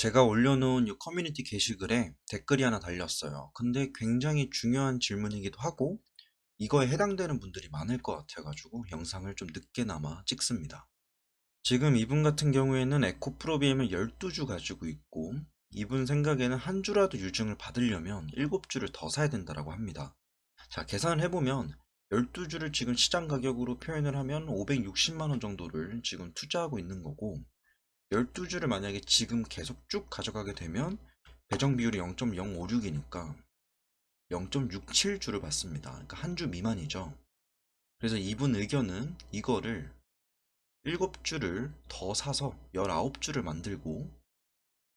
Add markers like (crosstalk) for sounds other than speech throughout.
제가 올려놓은 이 커뮤니티 게시글에 댓글이 하나 달렸어요. 근데 굉장히 중요한 질문이기도 하고 이거에 해당되는 분들이 많을 것 같아가지고 영상을 좀 늦게나마 찍습니다. 지금 이분 같은 경우에는 에코 프로비엠을 12주 가지고 있고 이분 생각에는 한 주라도 유증을 받으려면 7주를 더 사야 된다라고 합니다. 자, 계산을 해보면 12주를 지금 시장 가격으로 표현을 하면 560만원 정도를 지금 투자하고 있는 거고 12주를 만약에 지금 계속 쭉 가져가게 되면 배정 비율이 0.056이니까 0.67주를 받습니다. 그러니까 한 주 미만이죠. 그래서 이분 의견은 이거를 7주를 더 사서 19주를 만들고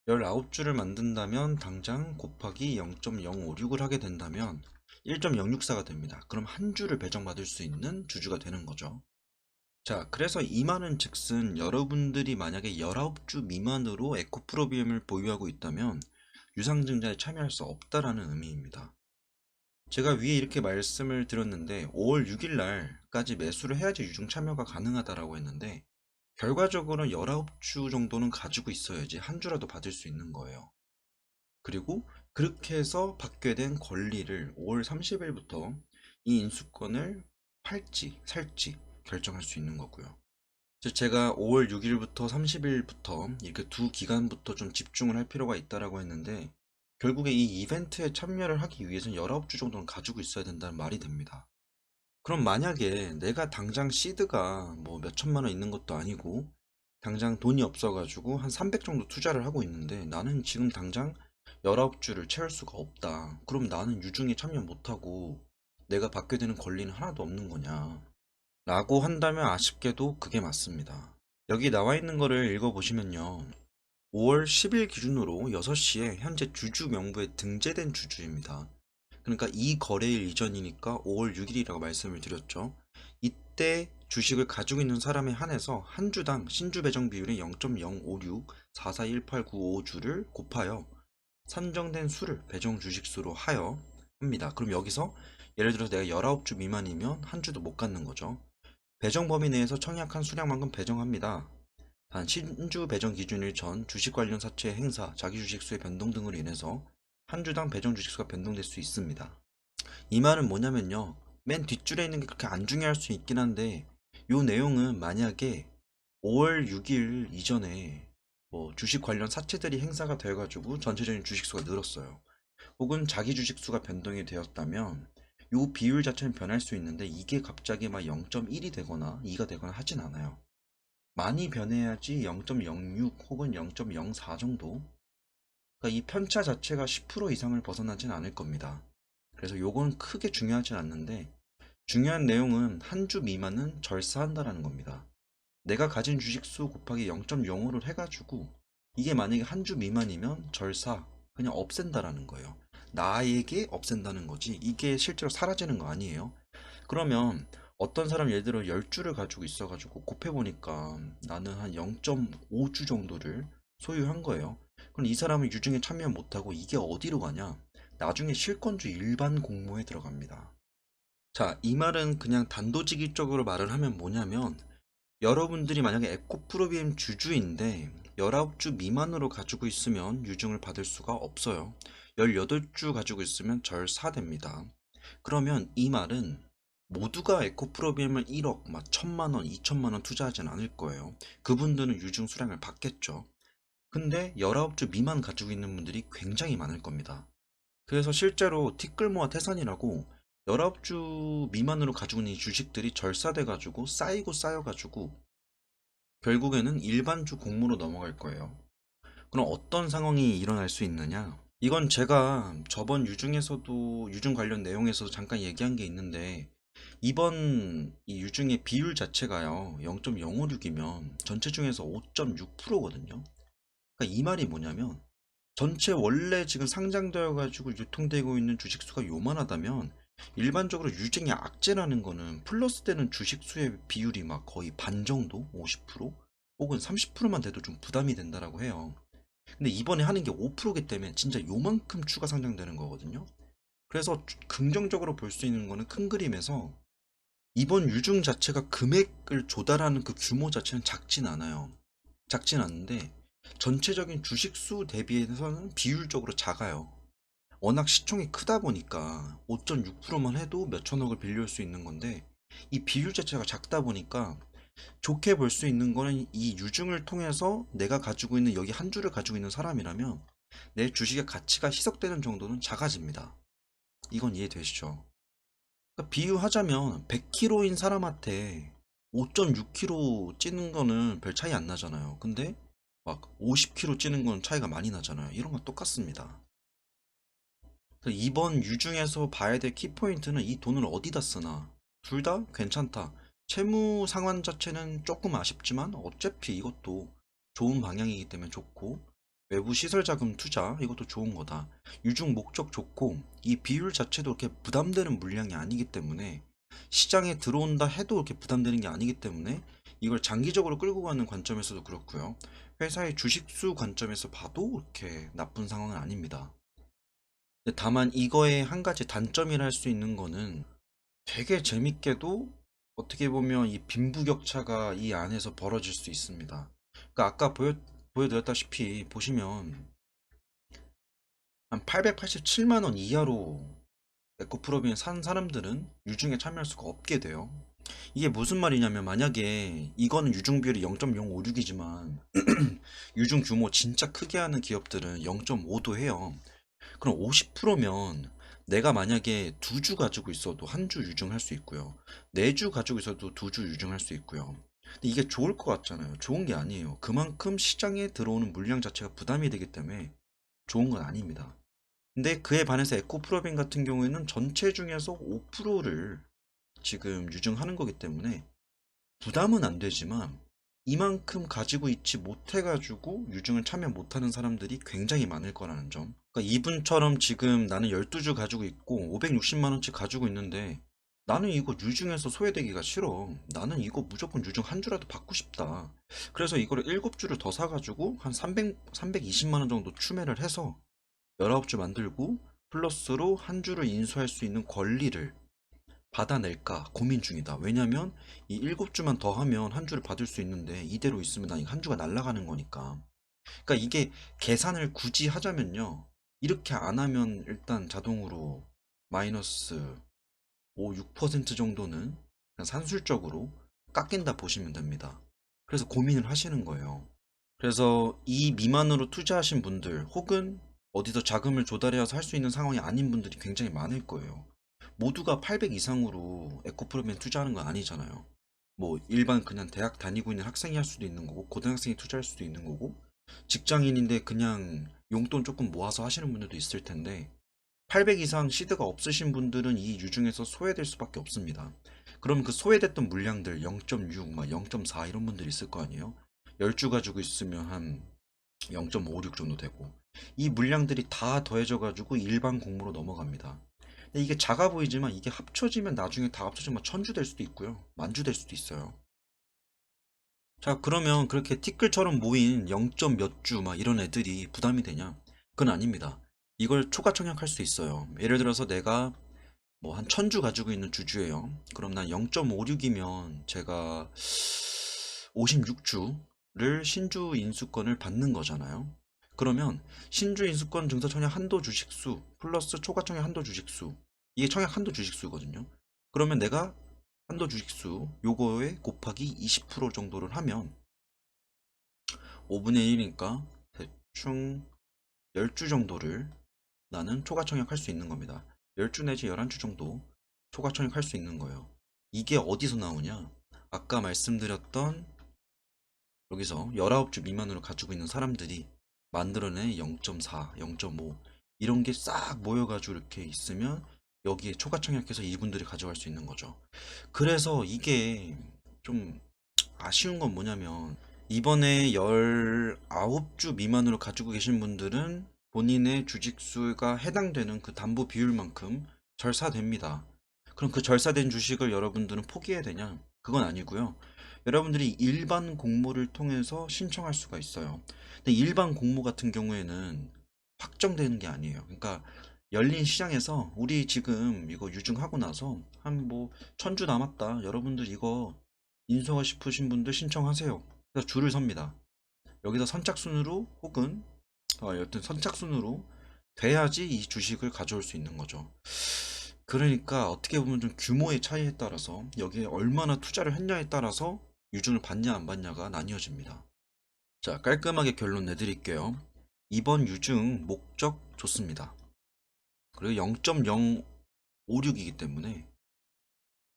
19주를 만든다면 당장 곱하기 0.056을 하게 된다면 1.064가 됩니다. 그럼 한 주를 배정받을 수 있는 주주가 되는 거죠. 자, 그래서 이 말은 즉슨 여러분들이 만약에 19주 미만으로 에코프로비엠을 보유하고 있다면 유상증자에 참여할 수 없다라는 의미입니다. 제가 위에 이렇게 말씀을 드렸는데 5월 6일 날까지 매수를 해야지 유증 참여가 가능하다라고 했는데 결과적으로는 19주 정도는 가지고 있어야지 한 주라도 받을 수 있는 거예요. 그리고 그렇게 해서 받게 된 권리를 5월 30일부터 이 인수권을 팔지 살지 결정할 수 있는 거고요. 즉 제가 5월 6일부터 30일부터 이렇게 두 기간부터 좀 집중을 할 필요가 있다라고 했는데 결국에 이 이벤트에 참여를 하기 위해서는 19주 정도는 가지고 있어야 된다는 말이 됩니다. 그럼 만약에 내가 당장 시드가 뭐 몇천만 원 있는 것도 아니고 당장 돈이 없어가지고 한 300 정도 투자를 하고 있는데 나는 지금 당장 19주를 채울 수가 없다. 그럼 나는 유중에 참여 못하고 내가 받게 되는 권리는 하나도 없는 거냐. 라고 한다면 아쉽게도 그게 맞습니다. 여기 나와 있는 거를 읽어보시면요. 5월 10일 기준으로 6시에 현재 주주 명부에 등재된 주주입니다. 그러니까 이 거래일 이전이니까 5월 6일이라고 말씀을 드렸죠. 이때 주식을 가지고 있는 사람에 한해서 한 주당 신주 배정 비율이 0.056 441895주를 곱하여 산정된 수를 배정 주식수로 하여 합니다. 그럼 여기서 예를 들어서 내가 19주 미만이면 한 주도 못 갖는 거죠. 배정 범위 내에서 청약한 수량만큼 배정합니다. 단 신주 배정 기준일 전 주식 관련 사채 행사, 자기 주식수의 변동 등으로 인해서 한 주당 배정 주식수가 변동될 수 있습니다. 이 말은 뭐냐면요. 맨 뒷줄에 있는 게 그렇게 안 중요할 수 있긴 한데 요 내용은 만약에 5월 6일 이전에 뭐 주식 관련 사채들이 행사가 되어가지고 전체적인 주식수가 늘었어요. 혹은 자기 주식수가 변동이 되었다면 요 비율 자체는 변할 수 있는데 이게 갑자기 막 0.1이 되거나 2가 되거나 하진 않아요. 많이 변해야지 0.06 혹은 0.04 정도? 그러니까 이 편차 자체가 10% 이상을 벗어나진 않을 겁니다. 그래서 요건 크게 중요하진 않는데 중요한 내용은 한 주 미만은 절사한다라는 겁니다. 내가 가진 주식수 곱하기 0.05를 해가지고 이게 만약에 한 주 미만이면 절사 그냥 없앤다라는 거예요. 나에게 없앤다는 거지 이게 실제로 사라지는 거 아니에요. 그러면 어떤 사람 예를 들어 10주를 가지고 있어 가지고 곱해보니까 나는 한 0.5주 정도를 소유한 거예요. 그럼 이 사람은 유증에 참여 못하고 이게 어디로 가냐? 나중에 실권주 일반 공모에 들어갑니다. 자, 이 말은 그냥 단도직입적으로 말을 하면 뭐냐면 여러분들이 만약에 에코프로비엠 주주인데 19주 미만으로 가지고 있으면 유증을 받을 수가 없어요. 18주 가지고 있으면 절사됩니다. 그러면 이 말은 모두가 에코 프로비엠을 1억, 막 1000만 원, 2000만 원 투자하진 않을 거예요. 그분들은 유증 수량을 받겠죠. 근데 19주 미만 가지고 있는 분들이 굉장히 많을 겁니다. 그래서 실제로 티끌모아 태산이라고 19주 미만으로 가지고 있는 이 주식들이 절사돼가지고 쌓이고 쌓여가지고 결국에는 일반주 공모로 넘어갈 거예요. 그럼 어떤 상황이 일어날 수 있느냐? 이건 제가 저번 유중에서도 유중 관련 내용에서도 잠깐 얘기한 게 있는데 이번 이 유중의 비율 자체가요 0.056이면 전체 중에서 5.6%거든요. 그러니까 이 말이 뭐냐면 전체 원래 지금 상장되어 가지고 유통되고 있는 주식 수가 요만하다면 일반적으로 유증의 악재라는 거는 플러스 되는 주식 수의 비율이 막 거의 반 정도 50% 혹은 30%만 돼도 좀 부담이 된다라고 해요. 근데 이번에 하는 게 5%기 때문에 진짜 요만큼 추가 상장되는 거거든요. 그래서 주- 긍정적으로 볼 수 있는 거는 큰 그림에서 이번 유중 자체가 금액을 조달하는 그 규모 자체는 작진 않아요. 작진 않은데 전체적인 주식 수 대비해서는 비율적으로 작아요. 워낙 시총이 크다 보니까 5.6%만 해도 몇천억을 빌릴 수 있는 건데 이 비율 자체가 작다 보니까 좋게 볼 수 있는 거는 이 유증을 통해서 내가 가지고 있는 여기 한 주를 가지고 있는 사람이라면 내 주식의 가치가 희석되는 정도는 작아집니다. 이건 이해되시죠? 그러니까 비유하자면 100kg인 사람한테 5.6kg 찌는 거는 별 차이 안 나잖아요. 근데 막 50kg 찌는 건 차이가 많이 나잖아요. 이런 건 똑같습니다. 이번 유중에서 봐야 될 키포인트는 이 돈을 어디다 쓰나. 둘 다 괜찮다. 채무 상환 자체는 조금 아쉽지만 어차피 이것도 좋은 방향이기 때문에 좋고 외부 시설 자금 투자 이것도 좋은 거다. 유중 목적 좋고 이 비율 자체도 이렇게 부담되는 물량이 아니기 때문에 시장에 들어온다 해도 이렇게 부담되는 게 아니기 때문에 이걸 장기적으로 끌고 가는 관점에서도 그렇고요. 회사의 주식수 관점에서 봐도 이렇게 나쁜 상황은 아닙니다. 다만 이거의 한 가지 단점이라 할 수 있는 거는 되게 재밌게도 어떻게 보면 이 빈부격차가 이 안에서 벌어질 수 있습니다. 그러니까 아까 보여, 보여드렸다시피 보시면 한 887만 원 이하로 에코프로빈 산 사람들은 유중에 참여할 수가 없게 돼요. 이게 무슨 말이냐면 만약에 이거는 유중 비율이 0.056이지만 (clears throat) 유중 규모 진짜 크게 하는 기업들은 0.5도 해요. 그럼 50%면 내가 만약에 두 주 가지고 있어도 한 주 유증할 수 있고요. 네 주 가지고 있어도 두 주 유증할 수 있고요. 근데 이게 좋을 것 같잖아요. 좋은 게 아니에요. 그만큼 시장에 들어오는 물량 자체가 부담이 되기 때문에 좋은 건 아닙니다. 근데 그에 반해서 에코프로빈 같은 경우에는 전체 중에서 5%를 지금 유증하는 거기 때문에 부담은 안 되지만 이만큼 가지고 있지 못해가지고 유증을 참여 못하는 사람들이 굉장히 많을 거라는 점. 그러니까 이분처럼 지금 나는 12주 가지고 있고 560만원치 가지고 있는데 나는 이거 유증해서 소외되기가 싫어. 나는 이거 무조건 유증 한 주라도 받고 싶다. 그래서 이거를 7주를 더 사가지고 한 300, 320만원 정도 추매를 해서 19주 만들고 플러스로 한 주를 인수할 수 있는 권리를 받아낼까 고민 중이다. 왜냐면 이 일곱 주만 더 하면 한 주를 받을 수 있는데 이대로 있으면 난한 주가 날아가는 거니까. 그러니까 이게 계산을 굳이 하자면요. 이렇게 안 하면 일단 자동으로 마이너스 5, 6% 정도는 산술적으로 깎인다 보시면 됩니다. 그래서 고민을 하시는 거예요. 그래서 이 미만으로 투자하신 분들 혹은 어디서 자금을 조달해서 할 수 있는 상황이 아닌 분들이 굉장히 많을 거예요. 모두가 800 이상으로 에코 프로그램 투자하는 건 아니잖아요. 뭐 일반 그냥 대학 다니고 있는 학생이 할 수도 있는 거고 고등학생이 투자할 수도 있는 거고 직장인인데 그냥 용돈 조금 모아서 하시는 분들도 있을 텐데 800 이상 시드가 없으신 분들은 이 유중에서 소외될 수밖에 없습니다. 그럼 그 소외됐던 물량들 0.6, 막 0.4 이런 분들이 있을 거 아니에요? 10주 가지고 있으면 한 0.56 정도 되고 이 물량들이 다 더해져 가지고 일반 공모로 넘어갑니다. 근데 이게 작아 보이지만 이게 합쳐지면 나중에 다 합쳐지면 천주 될 수도 있고요. 만주 될 수도 있어요. 자, 그러면 그렇게 티끌처럼 모인 0. 몇 주 막 이런 애들이 부담이 되냐? 그건 아닙니다. 이걸 초과 청약할 수 있어요. 예를 들어서 내가 뭐 한 천주 가지고 있는 주주예요. 그럼 난 0.56이면 제가 56주를 신주 인수권을 받는 거잖아요. 그러면 신주 인수권 증서 청약 한도 주식수 플러스 초과 청약 한도 주식수 이게 청약 한도 주식수거든요. 그러면 내가 한도 주식수 요거에 곱하기 20% 정도를 하면 5분의 1이니까 대충 10주 정도를 나는 초과 청약할 수 있는 겁니다. 10주 내지 11주 정도 초과 청약할 수 있는 거예요. 이게 어디서 나오냐? 아까 말씀드렸던 여기서 19주 미만으로 가지고 있는 사람들이 만들어낸 0.4, 0.5 이런 게 싹 모여가지고 이렇게 있으면 여기에 초과 청약해서 이분들이 가져갈 수 있는 거죠. 그래서 이게 좀 아쉬운 건 뭐냐면 이번에 19주 미만으로 가지고 계신 분들은 본인의 주식수가 해당되는 그 담보 비율만큼 절사됩니다. 그럼 그 절사된 주식을 여러분들은 포기해야 되냐? 그건 아니고요. 여러분들이 일반 공모를 통해서 신청할 수가 있어요. 근데 일반 공모 같은 경우에는 확정되는 게 아니에요. 그러니까 열린 시장에서 우리 지금 이거 유증하고 나서 한 뭐 천주 남았다. 여러분들 이거 인수하고 싶으신 분들 신청하세요. 그래서 줄을 섭니다. 여기서 선착순으로 혹은 어, 여튼 선착순으로 돼야지 이 주식을 가져올 수 있는 거죠. 그러니까 어떻게 보면 좀 규모의 차이에 따라서 여기에 얼마나 투자를 했냐에 따라서 유증을 받냐 안 받냐가 나뉘어집니다. 자, 깔끔하게 결론 내드릴게요. 이번 유증 목적 좋습니다. 그리고 0.056이기 때문에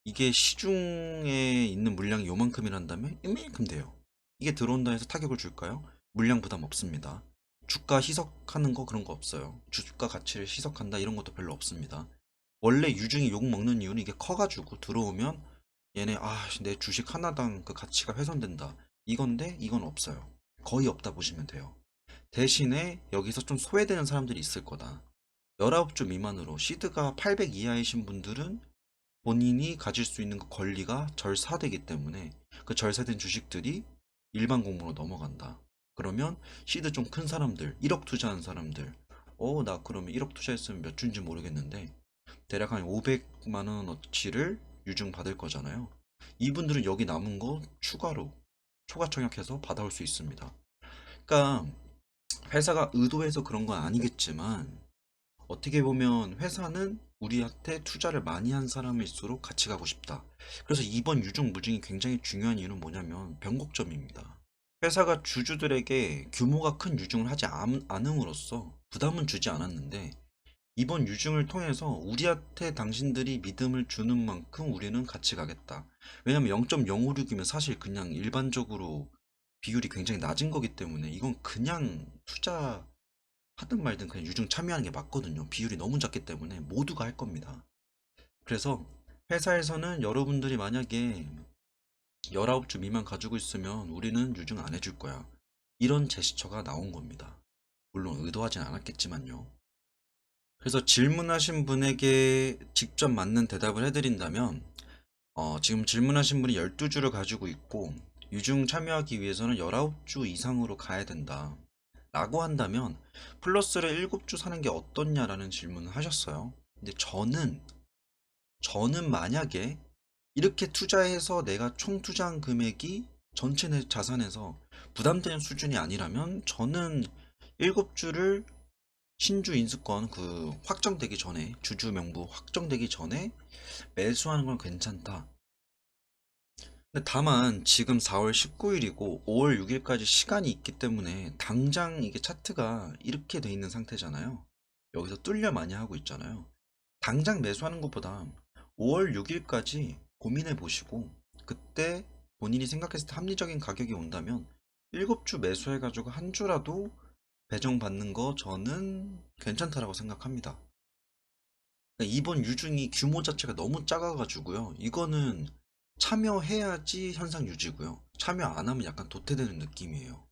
이게 시중에 있는 물량이 요만큼이란다면 이만큼 돼요. 이게 들어온다 해서 타격을 줄까요? 물량 부담 없습니다. 주가 희석하는 거 그런 거 없어요. 주가 가치를 희석한다 이런 것도 별로 없습니다. 원래 유중이 욕 먹는 이유는 이게 커가지고 들어오면 얘네 아 내 주식 하나당 그 가치가 훼손된다 이건데 이건 없어요. 거의 없다 보시면 돼요. 대신에 여기서 좀 소외되는 사람들이 있을 거다. 19주 미만으로 시드가 800 이하이신 분들은 본인이 가질 수 있는 그 권리가 절사되기 때문에 그 절사된 주식들이 일반 공모로 넘어간다. 그러면 시드 좀 큰 사람들, 1억 투자한 사람들, 어, 나 그러면 1억 투자했으면 몇 주인지 모르겠는데, 대략 한 500만 원 어치를 유증 받을 거잖아요. 이분들은 여기 남은 거 추가로 초과 청약해서 받아올 수 있습니다. 그러니까 회사가 의도해서 그런 건 아니겠지만 어떻게 보면 회사는 우리한테 투자를 많이 한 사람일수록 같이 가고 싶다. 그래서 이번 유증 무증이 굉장히 중요한 이유는 뭐냐면 변곡점입니다. 회사가 주주들에게 규모가 큰 유증을 하지 않- 않음으로써 부담은 주지 않았는데 이번 유증을 통해서 우리한테 당신들이 믿음을 주는 만큼 우리는 같이 가겠다. 왜냐면 0.056이면 사실 그냥 일반적으로 비율이 굉장히 낮은 거기 때문에 이건 그냥 투자 하든 말든 그냥 유증 참여하는 게 맞거든요. 비율이 너무 작기 때문에 모두가 할 겁니다. 그래서 회사에서는 여러분들이 만약에 19주 미만 가지고 있으면 우리는 유증 안 해줄 거야. 이런 제스처가 나온 겁니다. 물론 의도하진 않았겠지만요. 그래서 질문하신 분에게 직접 맞는 대답을 해드린다면, 어, 지금 질문하신 분이 12주를 가지고 있고, 유증 참여하기 위해서는 19주 이상으로 가야 된다. 라고 한다면, 플러스를 7주 사는 게 어떻냐라는 질문을 하셨어요. 근데 저는, 저는 만약에 이렇게 투자해서 내가 총 투자한 금액이 전체 내 자산에서 부담되는 수준이 아니라면 저는 7주를 신주 인수권 그 확정되기 전에 주주 명부 확정되기 전에 매수하는 건 괜찮다. 다만 지금 4월 19일이고 5월 6일까지 시간이 있기 때문에 당장 이게 차트가 이렇게 돼 있는 상태잖아요. 여기서 뚫려 많이 하고 있잖아요. 당장 매수하는 것보다 5월 6일까지 고민해 보시고 그때 본인이 생각했을 때 합리적인 가격이 온다면 7주 매수해 가지고 한 주라도 배정받는 거 저는 괜찮다라고 생각합니다. 그러니까 이번 유중이 규모 자체가 너무 작아가지고요. 이거는 참여해야지 현상 유지고요. 참여 안 하면 약간 도태되는 느낌이에요.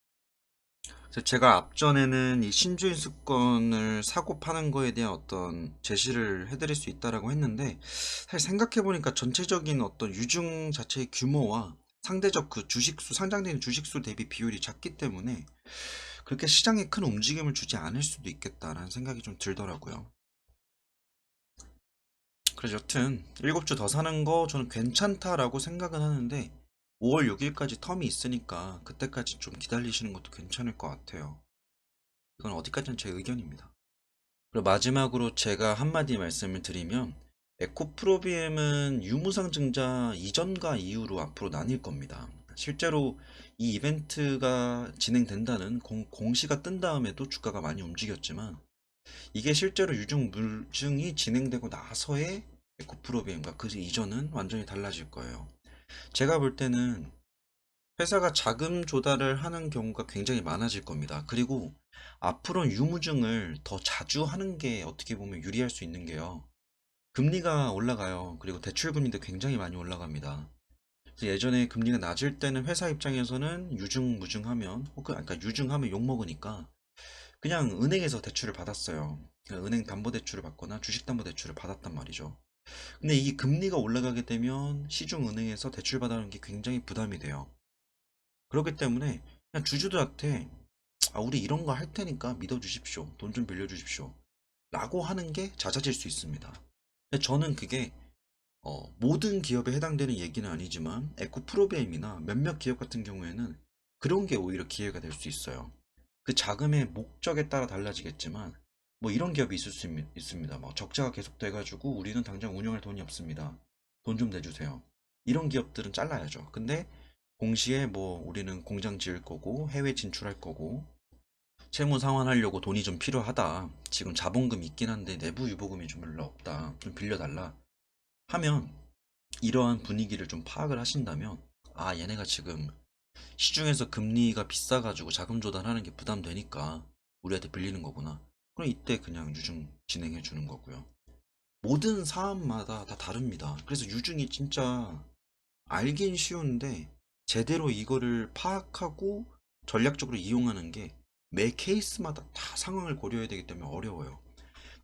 제가 앞전에는 이 신주인 수권을 사고 파는 거에 대한 어떤 제시를 해드릴 수 있다라고 했는데 사실 생각해보니까 전체적인 어떤 유중 자체의 규모와 상대적 그 주식수 상장되는 주식수 대비 비율이 작기 때문에 그렇게 시장에 큰 움직임을 주지 않을 수도 있겠다라는 생각이 좀 들더라고요. 그래서 여튼 7주 더 사는 거 저는 괜찮다라고 생각은 하는데 5월 6일까지 텀이 있으니까 그때까지 좀 기다리시는 것도 괜찮을 것 같아요. 이건 어디까지는 제 의견입니다. 그리고 마지막으로 제가 한마디 말씀을 드리면 에코프로비엠은 유무상증자 이전과 이후로 앞으로 나뉠 겁니다. 실제로 이 이벤트가 진행된다는 공, 공시가 뜬 다음에도 주가가 많이 움직였지만 이게 실제로 유증 물증이 진행되고 나서의 에코프로비엠과 그 이전은 완전히 달라질 거예요. 제가 볼 때는 회사가 자금 조달을 하는 경우가 굉장히 많아질 겁니다. 그리고 앞으로는 유무증을 더 자주 하는 게 어떻게 보면 유리할 수 있는 게요. 금리가 올라가요. 그리고 대출금리도 굉장히 많이 올라갑니다. 예전에 금리가 낮을 때는 회사 입장에서는 유증 무증하면 혹은 아까 유증하면 욕 먹으니까 그냥 은행에서 대출을 받았어요. 그러니까 은행 담보 대출을 받거나 주식 담보 대출을 받았단 말이죠. 근데 이 금리가 올라가게 되면 시중 은행에서 대출 받아는 게 굉장히 부담이 돼요. 그렇기 때문에 그냥 주주들한테 아, 우리 이런 거 할 테니까 믿어주십시오. 돈 좀 빌려주십시오. 라고 하는 게 잦아질 수 있습니다. 저는 그게 어, 모든 기업에 해당되는 얘기는 아니지만 에코프로비엠이나 몇몇 기업 같은 경우에는 그런 게 오히려 기회가 될 수 있어요. 그 자금의 목적에 따라 달라지겠지만 뭐 이런 기업이 있을 수 있, 있습니다. 막 적자가 계속돼가지고 우리는 당장 운영할 돈이 없습니다. 돈 좀 내주세요. 이런 기업들은 잘라야죠. 근데 동시에 뭐 우리는 공장 지을 거고 해외 진출할 거고 채무 상환하려고 돈이 좀 필요하다. 지금 자본금 있긴 한데 내부 유보금이 좀 별로 없다. 좀 빌려달라. 하면 이러한 분위기를 좀 파악을 하신다면 아 얘네가 지금 시중에서 금리가 비싸가지고 자금 조달하는 게 부담되니까 우리한테 빌리는 거구나. 그럼 이때 그냥 유증 진행해 주는 거고요. 모든 사안마다 다 다릅니다. 그래서 유증이 진짜 알긴 쉬운데 제대로 이거를 파악하고 전략적으로 이용하는 게 매 케이스마다 다 상황을 고려해야 되기 때문에 어려워요.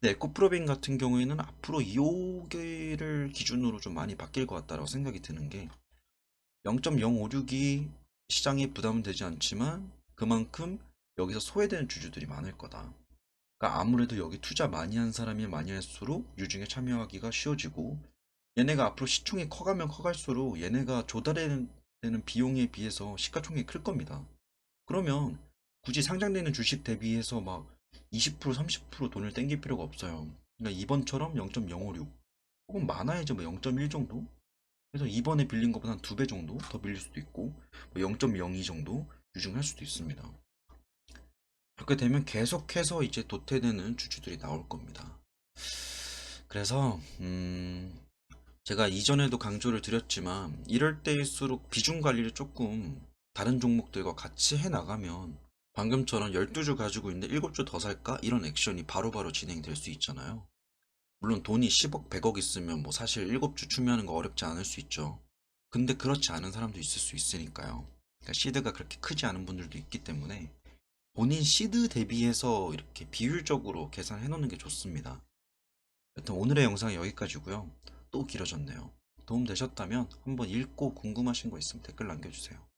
근데 에코프로빈 같은 경우에는 앞으로 이오게를 기준으로 좀 많이 바뀔 것 같다라고 생각이 드는 게 0.056이 시장에 부담은 되지 않지만 그만큼 여기서 소외되는 주주들이 많을 거다. 그러니까 아무래도 여기 투자 많이 한 사람이 많이 할수록 유중에 참여하기가 쉬워지고 얘네가 앞으로 시총이 커가면 커갈수록 얘네가 조달해야 되는 비용에 비해서 시가총액이 클 겁니다. 그러면 굳이 상장되는 주식 대비해서 막 20% 30% 돈을 땡길 필요가 없어요. 그러니까 이번처럼 0.056 혹은 많아야지 뭐0.1 정도? 그래서 이번에 빌린 것보다 한 두 배 정도 더 빌릴 수도 있고 뭐 0.02 정도 유증할 수도 있습니다. 그렇게 되면 계속해서 이제 도태되는 주주들이 나올 겁니다. 그래서 음 제가 이전에도 강조를 드렸지만 이럴 때일수록 비중 관리를 조금 다른 종목들과 같이 해 나가면 방금처럼 12주 가지고 있는데 7주 더 살까? 이런 액션이 바로바로 진행될 수 있잖아요. 물론 돈이 10억, 100억 있으면 뭐 사실 7주 추미하는 거 어렵지 않을 수 있죠. 근데 그렇지 않은 사람도 있을 수 있으니까요. 그러니까 시드가 그렇게 크지 않은 분들도 있기 때문에 본인 시드 대비해서 이렇게 비율적으로 계산해 놓는 게 좋습니다. 여튼 오늘의 영상은 여기까지고요. 또 길어졌네요. 도움 되셨다면 한번 읽고 궁금하신 거 있으면 댓글 남겨주세요.